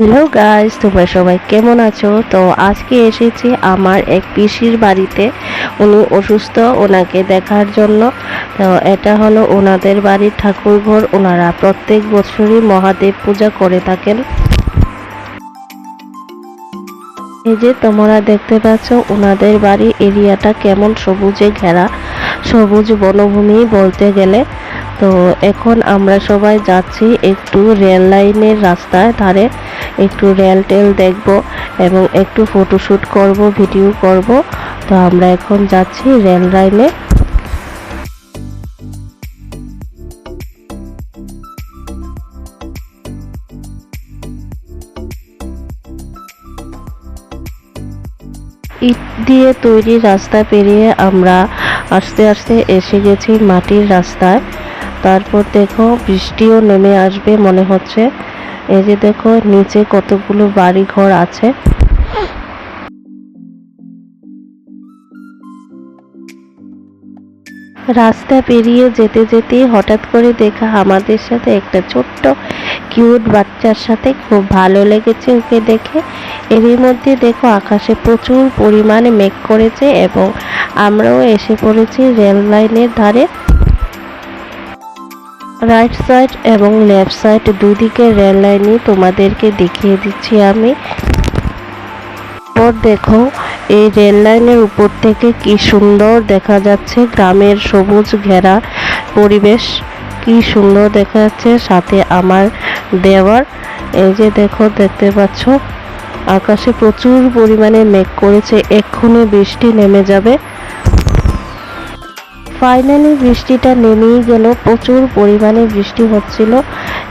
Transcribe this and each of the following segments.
Hello guys তোমরা সবাই কেমন আছো? তো আজকে এসেছি আমার এক পিসির বাড়িতে। উনি অসুস্থ, ওনাকে দেখার জন্য। তো এটা হলো ওনাদের বাড়ির ঠাকুরঘর ওনারা প্রত্যেক বছরই মহাদেব পূজা করে থাকেন। এই যে তোমরা দেখতে পাচ্ছ, ওনাদের বাড়ি এরিয়াটা কেমন সবুজে ঘেরা। সবুজ বনভূমি বলতে গেলে। তো এখন আমরা সবাই যাচ্ছি একটু রেল লাইনের রাস্তায় ধারে। একটু রেল টেল দেখব এবং একটু ফটোশ্যুট করব, ভিডিও করব। তো আমরা এখন যাচ্ছি রেল লাইনে। ইট দিয়ে তৈরি রাস্তা পেরিয়ে আমরা আস্তে আস্তে এসে গেছি মাটির রাস্তায়। তারপর দেখো বৃষ্টিও নেমে আসবে মনে হচ্ছে। এই যে দেখো, নিচে কতগুলো বাড়ি ঘর আছে। রাস্তা পেরিয়ে যেতে যেতে হঠাৎ করে দেখা আমাদের সাথে একটা ছোট্ট, কিউট বাচ্চার সাথে খুব ভালো লেগেছে ওকে দেখে। এরই মধ্যে দেখো আকাশে প্রচুর পরিমাণে মেঘ করেছে এবং আমরাও এসে পড়েছি রেল লাইনের ধারে। রাইট সাইড এবং লেফট সাইড দুদিকে রেল লাইনই তোমাদেরকে দেখিয়ে দিচ্ছি আমি। দেখো, এই রেল লাইনের উপর থেকে কি সুন্দর দেখা যাচ্ছে গ্রামের সবুজ ঘেরা পরিবেশ। কি সুন্দর দেখা যাচ্ছে সাথে আমার দেওয়ার। এই যে দেখো, দেখতে পাচ্ছ, আকাশে প্রচুর পরিমাণে মেঘ করেছে। এক্ষুনি বৃষ্টি নেমে যাবে। ফাইনালি বৃষ্টিটা নেমেই গেল, প্রচুর পরিমাণে বৃষ্টি হচ্ছিল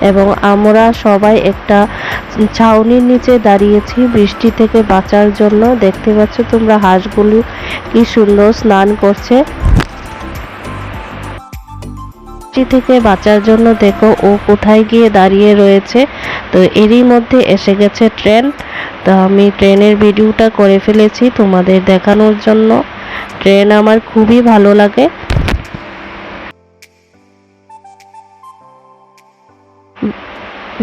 এবং আমরা সবাই একটা ছাউনির নিচে দাঁড়িয়েছি বৃষ্টি থেকে বাঁচার জন্য। দেখতে পাচ্ছ তোমরা হাঁসগুলো কি সুন্দর স্নান করছে। থেকে বাঁচার জন্য দেখো ও কোথায় গিয়ে দাঁড়িয়ে রয়েছে। তো এরই মধ্যে এসে গেছে ট্রেন। তো আমি ট্রেনের ভিডিওটা করে ফেলেছি তোমাদের দেখানোর জন্য। ট্রেন আমার খুবই ভালো লাগে।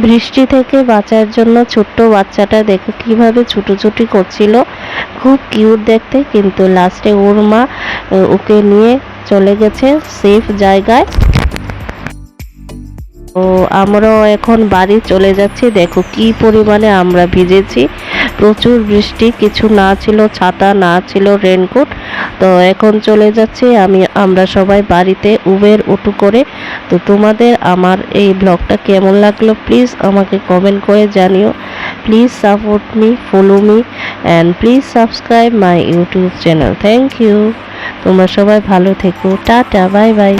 বৃষ্টি থেকে বাঁচার জন্য ছোট্ট বাচ্চাটা দেখো কীভাবে ছুটোছুটি করছিল। খুব কিউট দেখতে, কিন্তু লাস্টে ওর মা ওকে নিয়ে চলে গেছে সেফ জায়গায়। তো আমরাও এখন বাড়ি চলে যাচ্ছি। দেখো কি পরিমাণে আমরা ভিজেছি। প্রচুর বৃষ্টি, কিছু না ছিল, ছাতা না ছিল রেনকোট তো এখন চলে যাচ্ছি আমি, আমরা সবাই বাড়িতে উবের উটু করে। তো তোমাদের আমার এই ব্লগটা কেমন লাগল? প্লিজ আমাকে কমেন্ট করে জানিও। Please support me follow me and please subscribe my YouTube channel thank you তোমরা সবাই ভালো থেকো। Tata bye bye